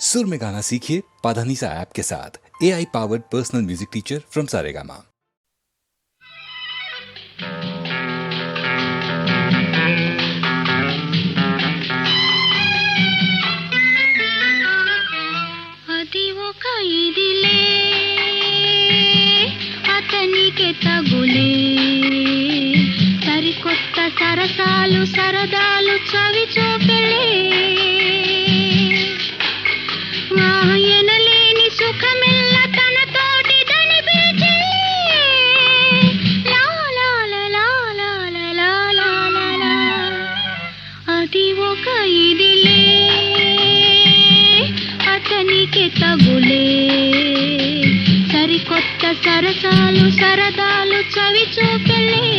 सुर में गाना सीखिए पाधानीसा ऐप के साथ। A I powered personal music teacher from Saregama ಕೈದಿಲೆ ಅತನಿಗೆ ತಗುಲೆ ಸರಿಕೊತ್ತ ಸರಸಾಲು ಸರದಾಲು ಚವಿ తగులే సరికొత్త సరసాలు సరదాలు చవి చూపెళ్ళే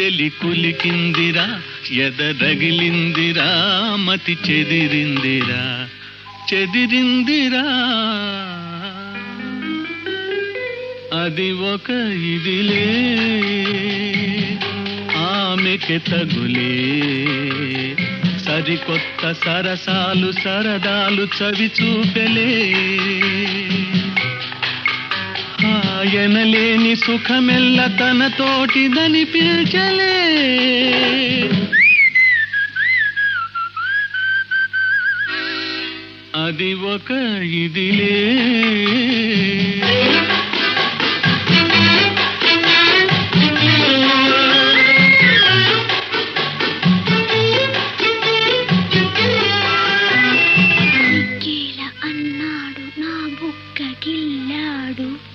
చెలి కులికిందిరా ఎద రగిలిందిరా మతి చెదిరిందిరా చెదిరిందిరా. అది ఒక ఇదిలే ఆమెకి తగులే. సరికొత్త సరసాలు సరదాలు చవి చూపెలే. ఆయనలేని సుఖమెల్ల తన తోటిదని పిల్చలే. అది ఒక ఇదిలే. అన్నాడు నా బుక్క గిల్లాడు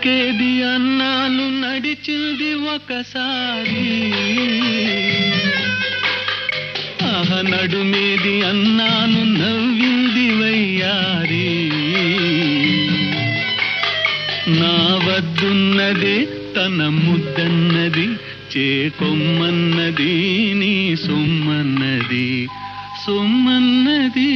నడకేది అన్నాను నడిచింది ఒకసారి. ఆహ నడుమేది అన్నాను నవ్వింది వయ్యారి. నా వద్దున్నదే తన ముద్దన్నది చేకొమ్మన్నది నీ సొమ్మన్నది సొమ్మన్నది.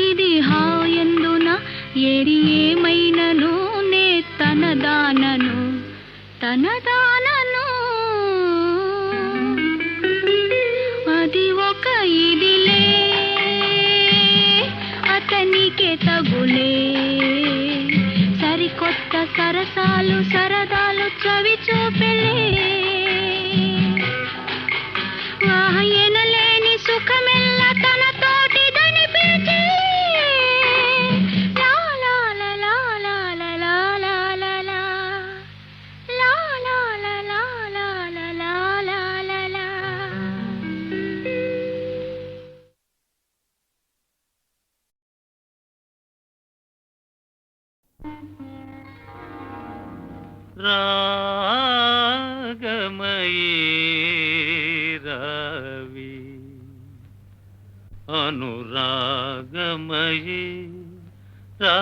ఇది హాయందున ఏది ఏమైనను నే తనదానను తనదానను అది ఒక ఇదిలే అతనికే తగులే. సరికొత్త సరసాలు సర అనురాగమయీ. రా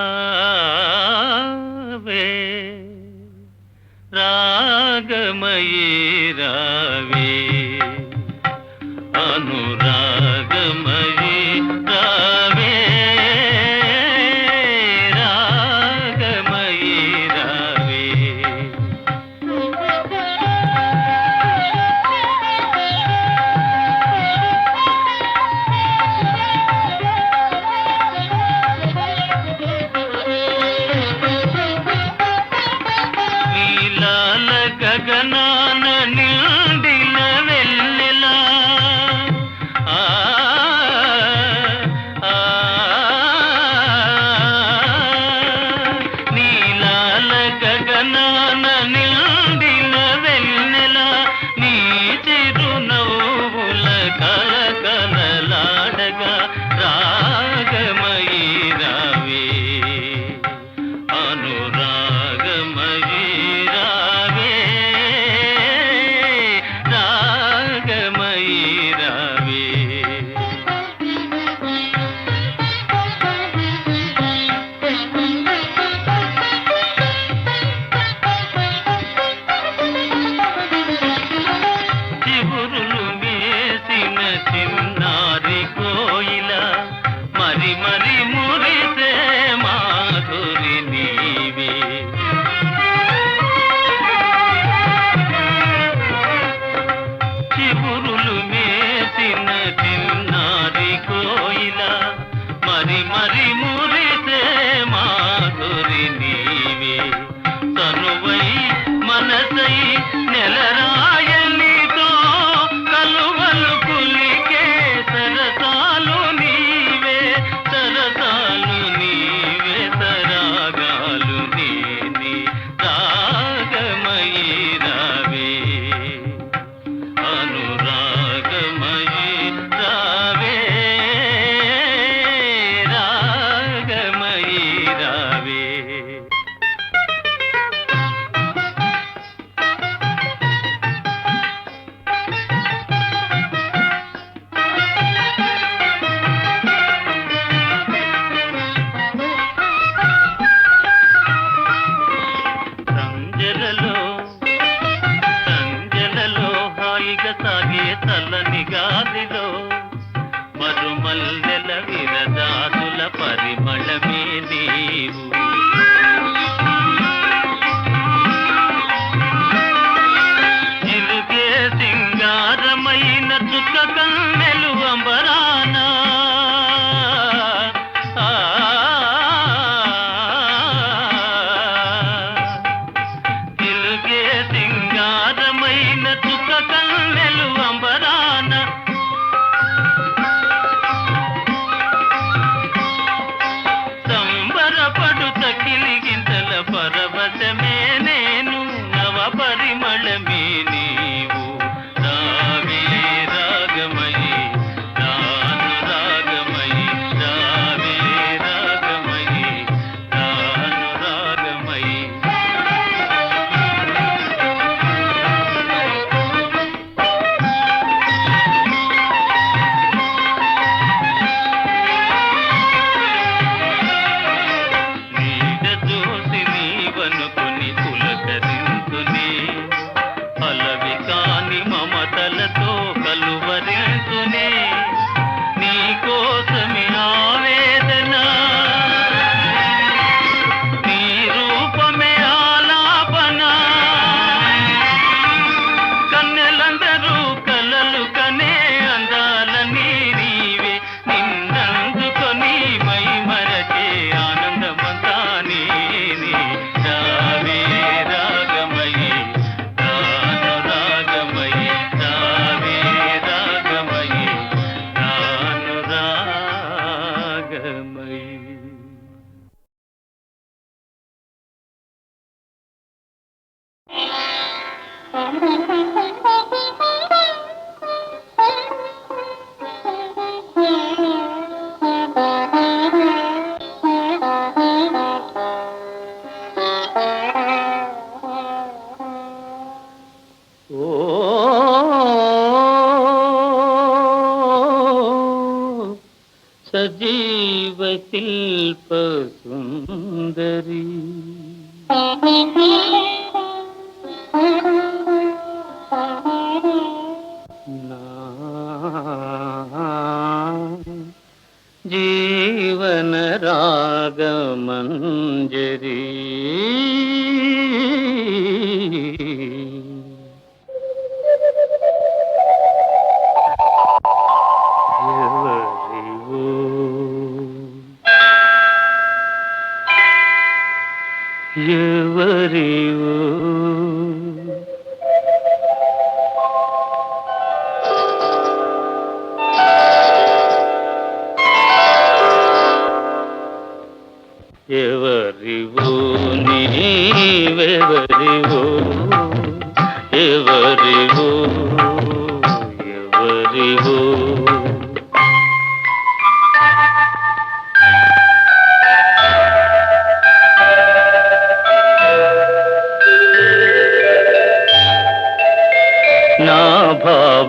ಜೀವನ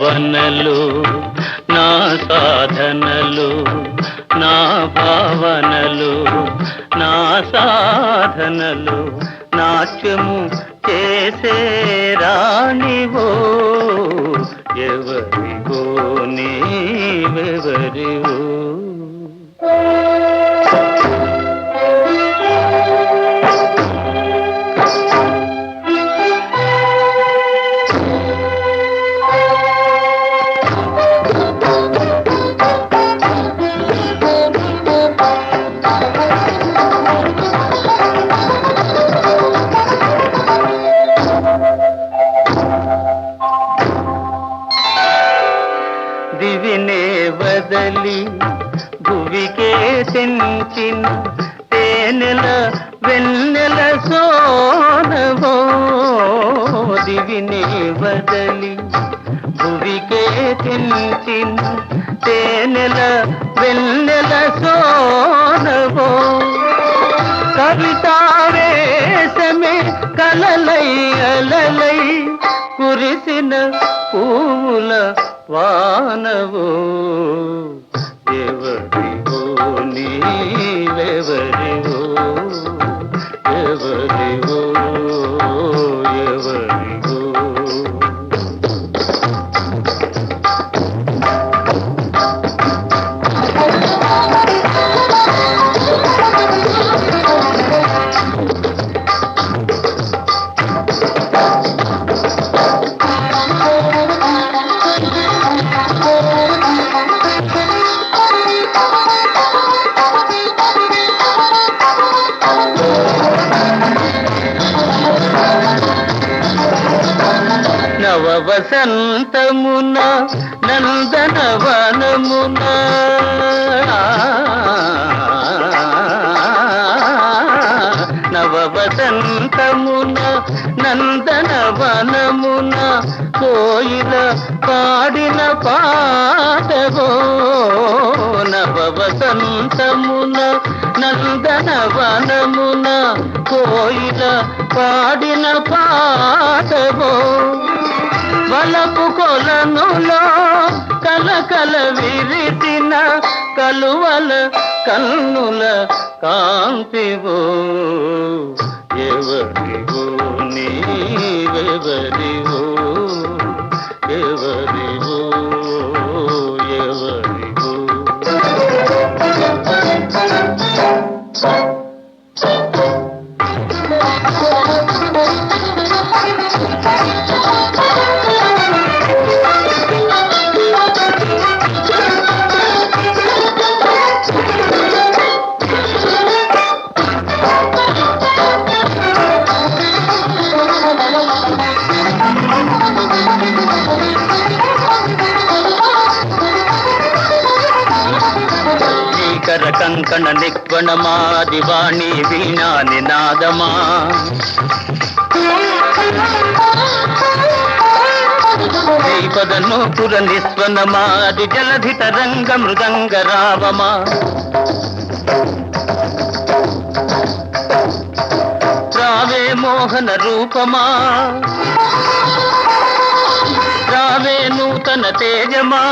భావనలు నా సాధనలు నా భావనలు నా సాధనలు నాట్యము చేసే రాణివో. చదివినే వదలి భువికే తెంచిన తేనెల వెన్నెల సోనవో. దివినే వదలి భువికే తెంచిన తేనెల వెన్నెల సోనవో. కవితావేశమే కలలై అలలై కురిసిన పూల వానవో ఎవరివో నీవెవరివో ఎవరివో ఎవరివో. పాడిన పాటగో వలపు కొలనులో కలకల విరిసిన కలువల కన్నుల కాంతివో. ఎవరివో నీవెవరివో ఎవరివో ఎవరివో. Thank you. కంకణ నిక్వణమా దివాణి వీణా నినాదమా శ్రీపదను పుర నిస్వనమా ది జలధి తరంగ మృదంగ రావమా. రావే మోహన రూపమా. రావే నూతన తేజమా.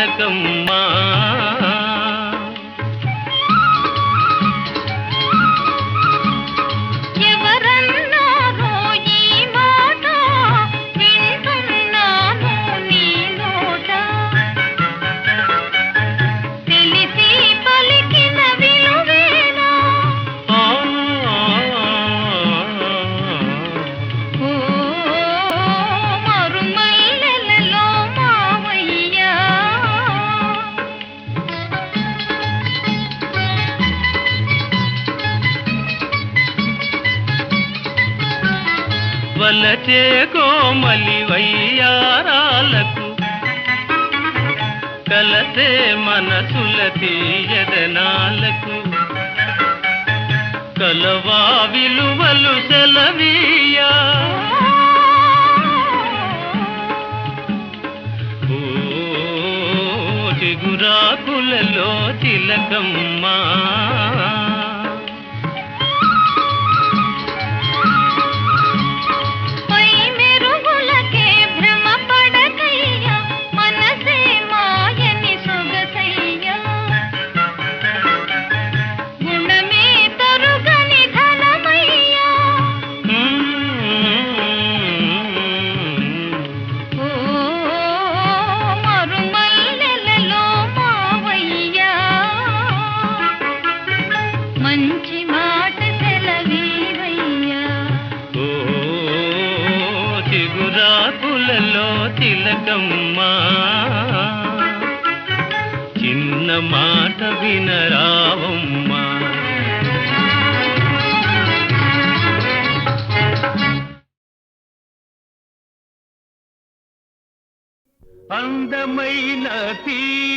கனகம் వచ్చే కోమలి వయ్యారాలకు కలసే మనసుల తీయదనాలకు. కలవా విలువలు సెలవీయా. చిగురాకులలో తిలకమ్మా.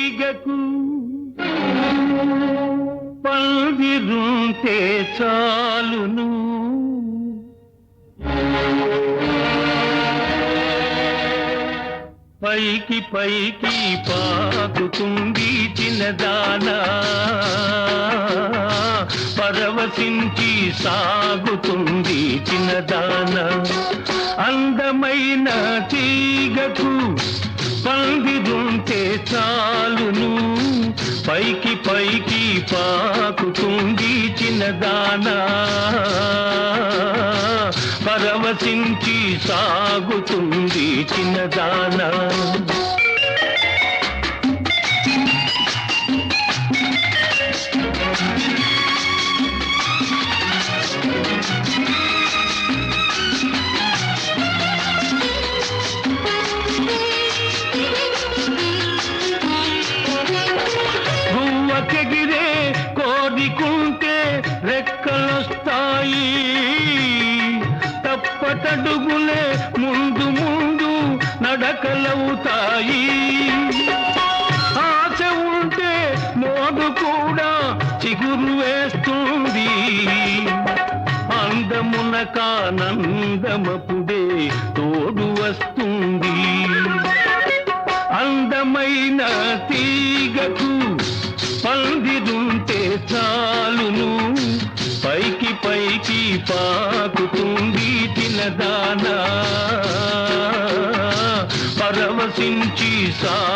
పైగకు పల్దిరుంటే చాలును. పైకి పైకి పాకుతుంది చిన్నదానా. పరవశించి సాగుతుంది చిన్నదానా. అందమైన తీగకు సంధిదుంటే చాలును. పైకి పైకి పాకుతుంది చిన్నదానా పరవశించి సాగుతుంది చిన్నదానా सा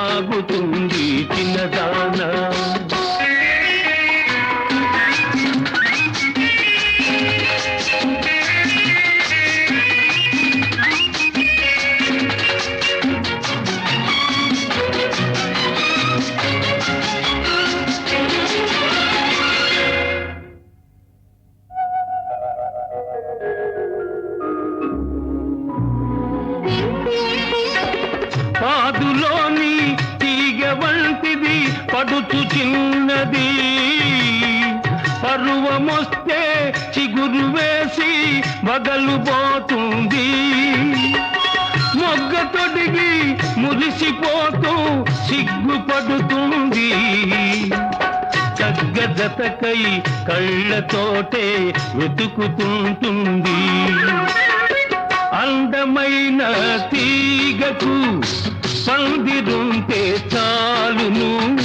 తీగకు పందిరుంటే చాలును.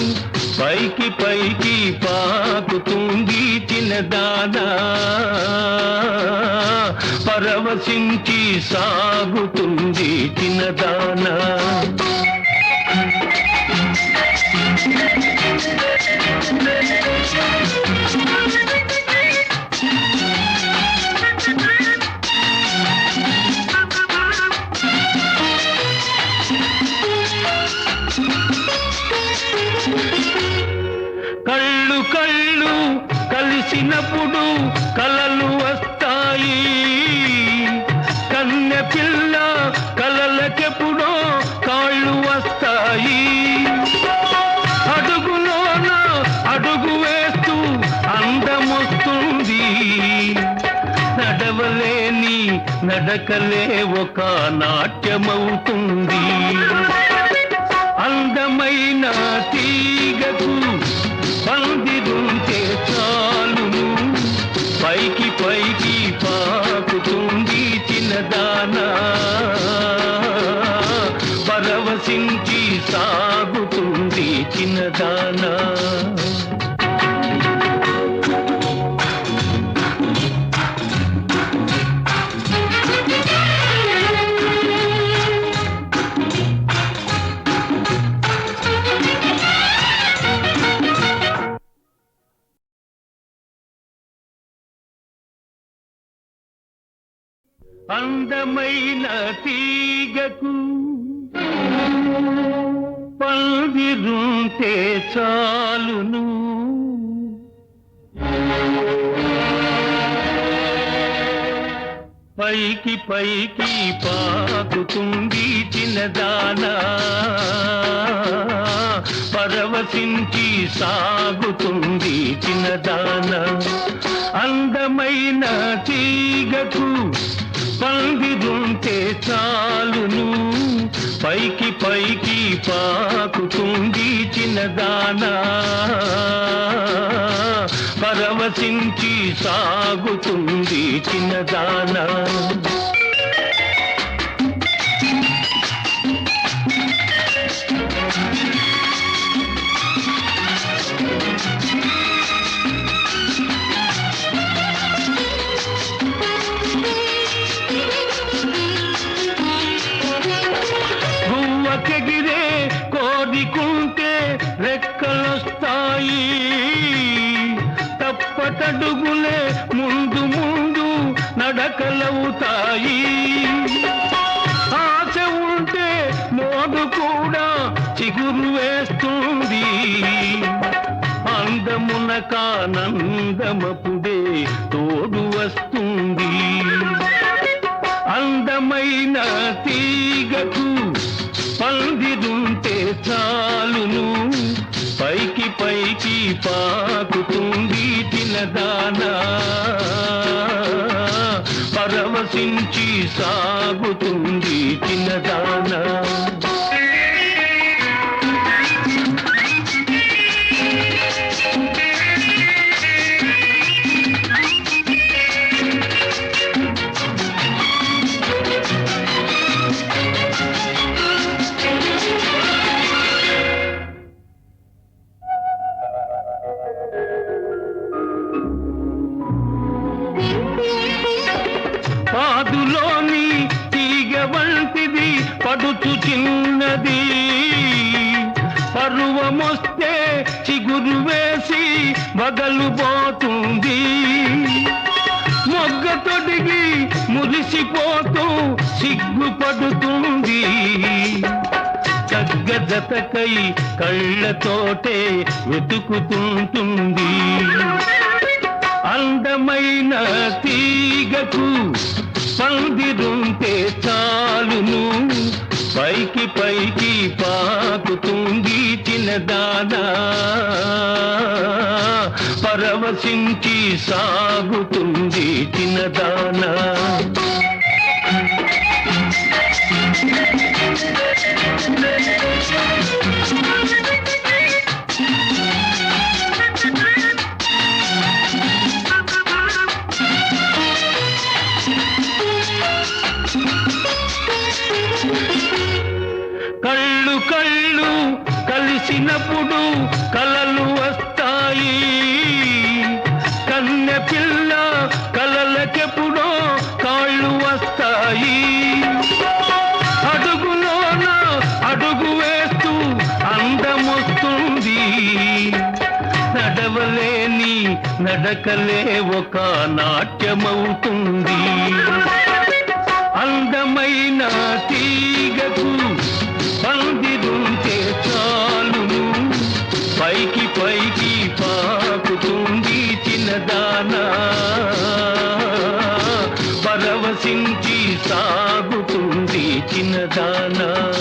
పైకి పైకి పాకుతుంది చిన్నదానా. పరవశించి సాగుతుంది చిన్నదానా. కళ్ళు నడకలే ఒక నాట్యమవుతుంది. అందమైన తీగకు పందిరుంటే చాలును. పైకి పైకి పాకుతుంది చిన్నదానా. పరవశించి సాగుతుంది చిన్నదానా. అందమైన తీగకు పందిరుంటే చాలును. పైకి పైకి పాకుతుంది చిన్నదానా పరవశించి సాగుతుంది చిన్నదానా అందమైన తీగకు పందిరుంటే చాలును. పైకి పైకి పాకుతుంది చిన్నదానా పరవశించి సాగుతుంది చిన్నదానా పరవశించి సాగుతుంది. వెతుకుతుంటుంది అందమైన తీగకు పందిరుంటే చాలును. పైకి పైకి పాకుతుంది చిన్నదానా పరవశించి సాగుతుంది చిన్నదానా నడకలే ఒక నాట్యమవుతుంది. అందమైన తీగకు పందిరుంటే చాలును. పైకి పైకి పాకుతుంది చిన్నదానా పరవశించి సాగుతుంది చిన్నదానా